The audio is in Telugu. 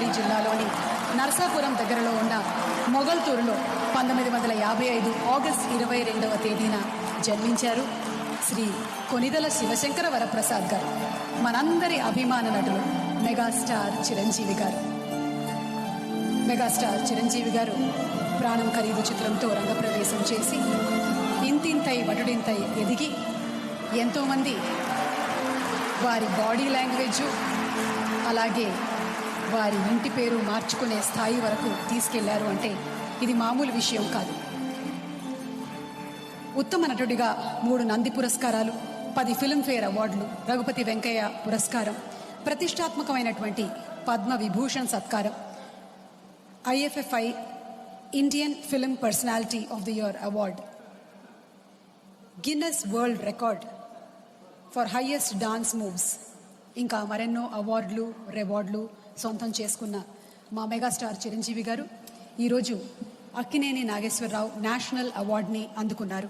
గోదావరి జిల్లాలోని నరసాపురం దగ్గరలో ఉన్న మొగల్తూరులో పంతొమ్మిది వందల యాభై ఐదు ఆగస్ట్ ఇరవై రెండవ తేదీన జన్మించారు శ్రీ కొనిదల శివశంకర వరప్రసాద్ గారు. మనందరి అభిమాన నటులు మెగాస్టార్ చిరంజీవి గారు. మెగాస్టార్ చిరంజీవి గారు ప్రాణం ఖరీదు చిత్రంతో రంగప్రవేశం చేసి ఇంతింతై వటుడింతై ఎదిగి ఎంతోమంది వారి బాడీ లాంగ్వేజ్ అలాగే వారి ఇంటి పేరు మార్చుకునే స్థాయి వరకు తీసుకెళ్ళారు అంటే ఇది మామూలు విషయం కాదు. ఉత్తమ నటుడిగా మూడు నంది పురస్కారాలు పది ఫిల్మ్ఫేర్ అవార్డులు రఘుపతి వెంకయ్య పురస్కారం ప్రతిష్టాత్మకమైనటువంటి పద్మ విభూషణ్ సత్కారం IFFI Indian film personality of the year award Guinness world record for highest dance moves ఇంకా మరెన్నో అవార్డులు రివార్డులు సొంతం చేసుకున్న మా మెగాస్టార్ చిరంజీవి గారు ఈరోజు అక్కినేని నాగేశ్వరరావు నేషనల్ అవార్డుని అందుకున్నారు.